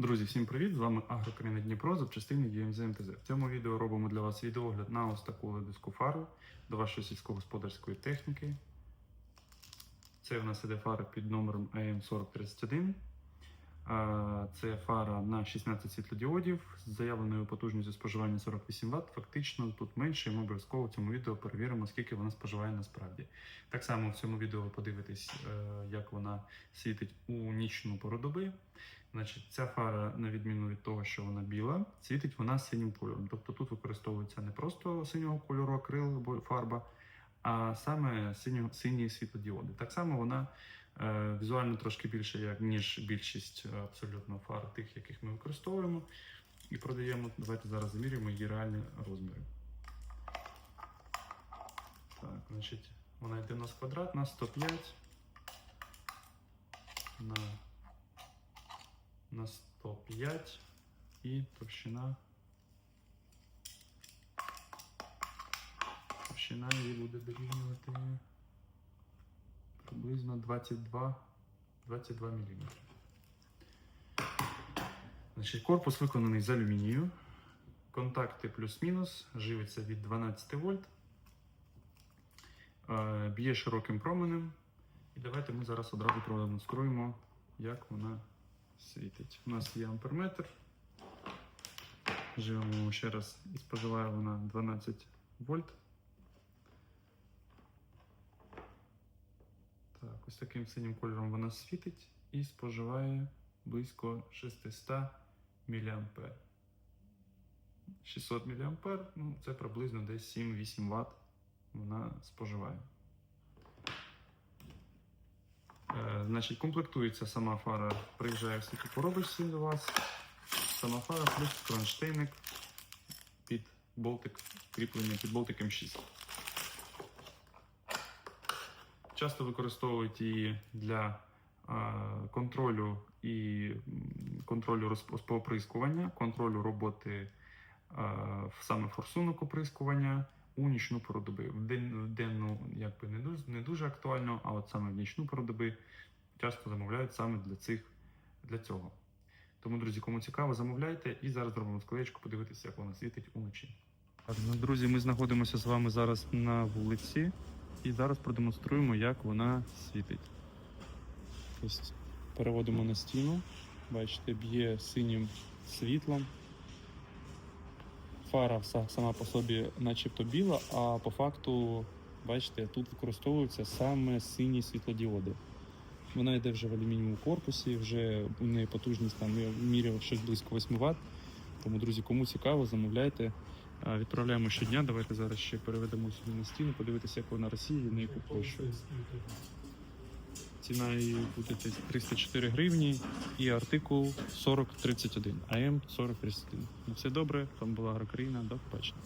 Друзі, всім привіт! З вами Агрокраїна Дніпро, запчастини ЄМЗ МТЗ. В цьому відео робимо для вас відеогляд на ось таку диску фару до вашої сільськогосподарської техніки. Це у нас іде фара під номером AM4031. А, Це фара на 16 світлодіодів з заявленою потужністю споживання 48 Вт. Фактично тут менше, і ми обов'язково в цьому відео перевіримо, скільки вона споживає насправді. Так само в цьому відео ви подивитесь, е, як вона світить у нічну пору доби. Значить, ця фара, на відміну від того, що вона біла, світить вона синім кольором. Тобто тут використовується не просто синього кольору акрил або фарба, а саме синьо, сині світлодіоди. Так само вона візуально трошки більше, як, ніж більшість е, абсолютно фар, тих, яких ми використовуємо і продаємо. Давайте зараз замірюємо її реальні розміри. Так, значить, вона йде у нас квадратна, 105 на на 105 і товщина. Товщина її буде дорівнювати приблизно 22, 22 мм. Значить, корпус виконаний з алюмінію. Контакти плюс-мінус, живиться від 12 вольт. Е, Б'є широким променем. І давайте ми зараз одразу продемонструємо, як вона світить. У нас є амперметр. Живемо ще раз і споживає вона 12 вольт. Так, ось таким синім кольором вона світить і споживає близько 600 мА. 600 мА, ну це приблизно десь 7-8 Вт вона споживає. Е, Значить, комплектується сама фара, приїжджає в такі коробочці до вас. Сама фара плюс кронштейник під болтик, кріплення під болтиком 6. Часто використовують її для е, контролю і контролю оприскування, контролю роботи е, саме форсунок оприскування у нічну пору доби. В денну якби не дуже не дуже актуально, а от саме в нічну пору доби часто замовляють саме для цих для цього. Тому, друзі, кому цікаво, замовляйте і зараз зробимо склеєчку, подивитися, як вона світить уночі. Ну, друзі, ми знаходимося з вами зараз на вулиці і зараз продемонструємо, як вона світить. Ось переводимо на стіну. Бачите, б'є синім світлом. Фара сама по собі начебто біла, а по факту, бачите, тут використовуються саме сині світлодіоди. Вона йде вже в алюмінієвому корпусі, вже у неї потужність там я міряв щось близько 8 Вт. Тому, друзі, кому цікаво, замовляйте. Відправляємо щодня. Давайте зараз ще переведемо сюди на стіну, подивитися, як вона Росії, на яку площу. Ціна її буде десь 304 гривні і артикул 4031, АМ 4031. На все добре, там була Агрокраїна, до побачення.